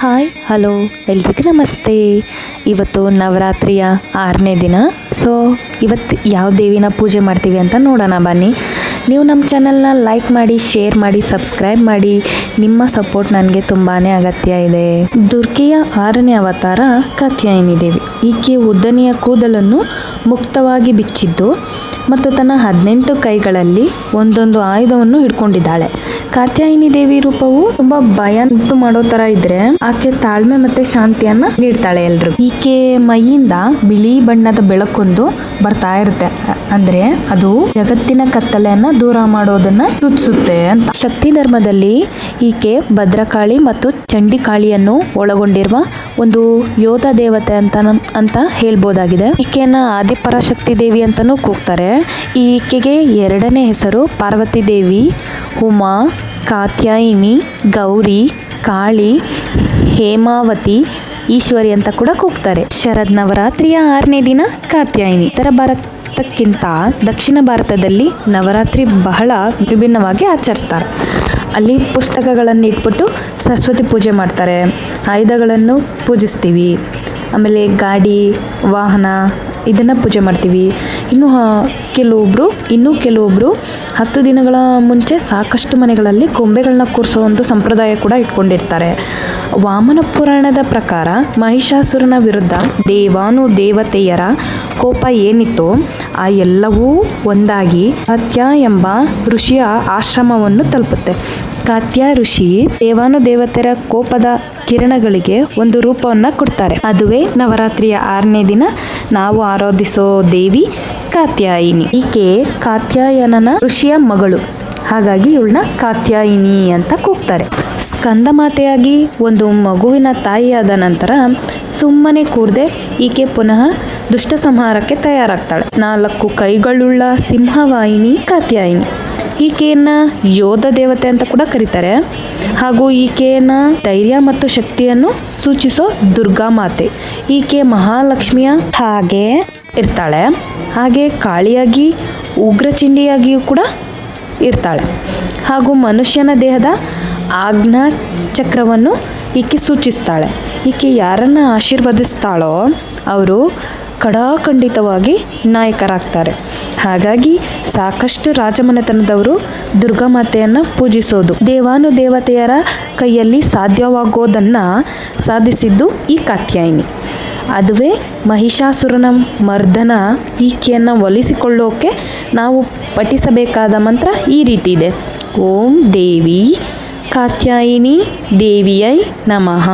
Hi hello ಎಲ್ರಿಗೂ ನಮಸ್ತೆ. ಇವತ್ತು ನವರಾತ್ರಿಯ ಆರನೇ ದಿನ. ಸೊ ಇವತ್ತು ಯಾವ ದೇವಿನ ಪೂಜೆ ಮಾಡ್ತೀವಿ ಅಂತ ನೋಡೋಣ ಬನ್ನಿ. ನೀವು ನಮ್ಮ ಚಾನಲ್ನ ಲೈಕ್ ಮಾಡಿ ಶೇರ್ ಮಾಡಿ ಸಬ್ಸ್ಕ್ರೈಬ್ ಮಾಡಿ. ನಿಮ್ಮ ಸಪೋರ್ಟ್ ನನಗೆ ತುಂಬಾ ಅಗತ್ಯ ಇದೆ. ದುರ್ಗೆಯ ಆರನೇ ಅವತಾರ ಕಾತ್ಯಾಯಿನಿ ದೇವಿ ಈಕೆ ಉದ್ದನೆಯ ಕೂದಲನ್ನು ಮುಕ್ತವಾಗಿ ಬಿಚ್ಚಿದ್ದು ಮತ್ತು ತನ್ನ ಹದಿನೆಂಟು ಕೈಗಳಲ್ಲಿ ಒಂದೊಂದು ಆಯುಧವನ್ನು ಹಿಡ್ಕೊಂಡಿದ್ದಾಳೆ. ಕಾತ್ಯಾಯಿನಿ ದೇವಿ ರೂಪವು ತುಂಬಾ ಭಯ ಉಂಟು ಮಾಡೋ ತರ ಇದ್ರೆ ಆಕೆ ತಾಳ್ಮೆ ಮತ್ತೆ ಶಾಂತಿಯನ್ನ ನೀಡ್ತಾಳೆ ಎಲ್ರು. ಈಕೆ ಮೈಯಿಂದ ಬಿಳಿ ಬಣ್ಣದ ಬೆಳಕೊಂದು ಬರ್ತಾ ಇರುತ್ತೆ. ಅಂದ್ರೆ ಅದು ಜಗತ್ತಿನ ಕತ್ತಲೆಯನ್ನ ದೂರ ಮಾಡೋದನ್ನ ಸೂಚಿಸುತ್ತೆ ಅಂತ. ಶಕ್ತಿ ಧರ್ಮದಲ್ಲಿ ಈಕೆ ಭದ್ರಕಾಳಿ ಮತ್ತು ಚಂಡಿಕಾಳಿಯನ್ನು ಒಳಗೊಂಡಿರುವ ಒಂದು ಯೋಧ ದೇವತೆ ಅಂತ ಅಂತ ಹೇಳ್ಬೋದಾಗಿದೆ. ಈಕೆಯನ್ನ ಆದಿಪರಾಶಕ್ತಿ ದೇವಿ ಅಂತಾನೂ ಕೂಗ್ತಾರೆ. ಈಕೆಗೆ ಎರಡನೇ ಹೆಸರು ಪಾರ್ವತಿ ದೇವಿ, ಉಮಾ ಕಾತ್ಯಾಯಿನಿ, ಗೌರಿ, ಕಾಳಿ, ಹೇಮಾವತಿ, ಈಶ್ವರಿ ಅಂತ ಕೂಡ ಕೂಗ್ತಾರೆ. ಶರದ್ ನವರಾತ್ರಿಯ ಆರನೇ ದಿನ ಕಾತ್ಯಾಯಿನಿ. ಉತ್ತರ ಭಾರತಕ್ಕಿಂತ ದಕ್ಷಿಣ ಭಾರತದಲ್ಲಿ ನವರಾತ್ರಿ ಬಹಳ ವಿಭಿನ್ನವಾಗಿ ಆಚರಿಸ್ತಾರೆ. ಅಲ್ಲಿ ಪುಸ್ತಕಗಳನ್ನು ಇಟ್ಬಿಟ್ಟು ಸರಸ್ವತಿ ಪೂಜೆ ಮಾಡ್ತಾರೆ. ಆಯುಧಗಳನ್ನು ಪೂಜಿಸ್ತೀವಿ. ಆಮೇಲೆ ಗಾಡಿ, ವಾಹನ ಇದನ್ನು ಪೂಜೆ ಮಾಡ್ತೀವಿ. ಇನ್ನು ಕೆಲವೊಬ್ಬರು ಇನ್ನೂ ಕೆಲವೊಬ್ಬರು ಹತ್ತು ದಿನಗಳ ಮುಂಚೆ ಸಾಕಷ್ಟು ಮನೆಗಳಲ್ಲಿ ಗೊಂಬೆಗಳನ್ನ ಕೂರಿಸೋ ಒಂದು ಸಂಪ್ರದಾಯ ಕೂಡ ಇಟ್ಕೊಂಡಿರ್ತಾರೆ. ವಾಮನ ಪುರಾಣದ ಪ್ರಕಾರ ಮಹಿಷಾಸುರನ ವಿರುದ್ಧ ದೇವಾನು ದೇವತೆಯರ ಕೋಪ ಏನಿತ್ತು ಆ ಎಲ್ಲವೂ ಒಂದಾಗಿ ಕಾತ್ಯ ಎಂಬ ಋಷಿಯ ಆಶ್ರಮವನ್ನು ತಲುಪುತ್ತೆ. ಕಾತ್ಯ ಋಷಿ ದೇವಾನು ದೇವತೆಯರ ಕೋಪದ ಕಿರಣಗಳಿಗೆ ಒಂದು ರೂಪವನ್ನು ಕೊಡ್ತಾರೆ. ಅದುವೇ ನವರಾತ್ರಿಯ ಆರನೇ ದಿನ ನಾವು ಆರಾಧಿಸೋ ದೇವಿ ಕಾತ್ಯಾಯಿನಿ. ಈಕೆ ಕಾತ್ಯಾಯನನ ಋಷಿಯ ಮಗಳು. ಹಾಗಾಗಿ ಇವಳನ್ನ ಕಾತ್ಯಾಯಿನಿ ಅಂತ ಕೂಗ್ತಾರೆ. ಸ್ಕಂದ ಮಾತೆಯಾಗಿ ಒಂದು ಮಗುವಿನ ತಾಯಿಯಾದ ನಂತರ ಸುಮ್ಮನೆ ಕೂರ್ದೆ ಈಕೆ ಪುನಃ ದುಷ್ಟ ಸಂಹಾರಕ್ಕೆ ತಯಾರಾಗ್ತಾಳೆ. ನಾಲ್ಕು ಕೈಗಳುಳ್ಳ ಸಿಂಹವಾಹಿನಿ ಕಾತ್ಯಾಯಿನಿ. ಈಕೆಯನ್ನ ಯೋಧ ದೇವತೆ ಅಂತ ಕೂಡ ಕರೀತಾರೆ. ಹಾಗೂ ಈಕೆಯನ್ನ ಧೈರ್ಯ ಮತ್ತು ಶಕ್ತಿಯನ್ನು ಸೂಚಿಸೋ ದುರ್ಗಾ ಮಾತೆ. ಈಕೆ ಮಹಾಲಕ್ಷ್ಮಿಯ ಹಾಗೆ ಇರ್ತಾಳೆ. ಹಾಗೆ ಕಾಳಿಯಾಗಿ, ಉಗ್ರಚಿಂಡಿಯಾಗಿಯೂ ಕೂಡ ಇರ್ತಾಳೆ. ಹಾಗೂ ಮನುಷ್ಯನ ದೇಹದ ಆಜ್ಞಾ ಚಕ್ರವನ್ನು ಈಕೆ ಸೂಚಿಸ್ತಾಳೆ. ಈಕೆ ಯಾರನ್ನು ಆಶೀರ್ವದಿಸ್ತಾಳೋ, ಅವರು ಕಡಾಖಂಡಿತವಾಗಿ ನಾಯಕರಾಗ್ತಾರೆ. ಹಾಗಾಗಿ ಸಾಕಷ್ಟು ರಾಜಮನೆತನದವರು ದುರ್ಗಾಮಾತೆಯನ್ನು ಪೂಜಿಸೋದು ದೇವಾನು ದೇವತೆಯರ ಕೈಯಲ್ಲಿ ಸಾಧ್ಯವಾಗೋದನ್ನು ಸಾಧಿಸಿದ್ದು ಈ ಕಾತ್ಯಾಯಿನಿ. ಅದುವೇ ಮಹಿಷಾಸುರನ ಮರ್ದನ ಈಕೆಯನ್ನು ಒಲಿಸಿಕೊಳ್ಳೋಕೆ ನಾವು ಪಠಿಸಬೇಕಾದ ಮಂತ್ರ ಈ ರೀತಿ ಇದೆ. ಓಂ ದೇವಿ ಕಾತ್ಯಾಯಿನಿ ದೇವಿಯೈ ನಮಃ.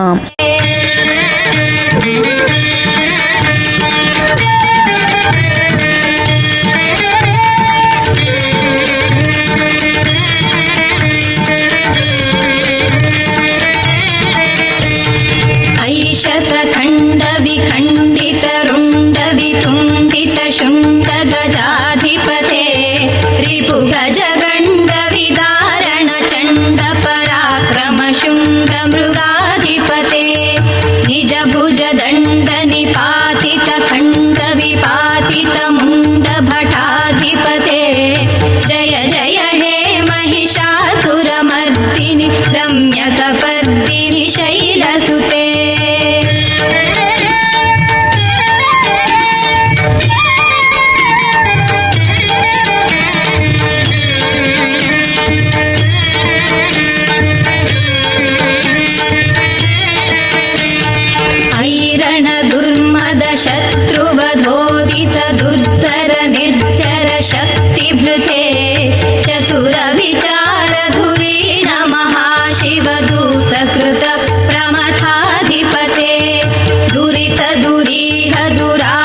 रिपुगजगण्डविदारण चण्डपराक्रमशुण्डमृगाधिपते निजभुजदण्डनिपातितखण्डविपातितमुण्डभटाधिपते। जय जय हे महिषासुरमर्दिनि रम्यकपर्दिनि शैलसुते शत्रुवधोरितदुर्धर निर्जर शक्तिवृते चतुरविचारधुरीण महाशिव दूतकृतप्रमथाधिपते दुरितदुरीह दुरा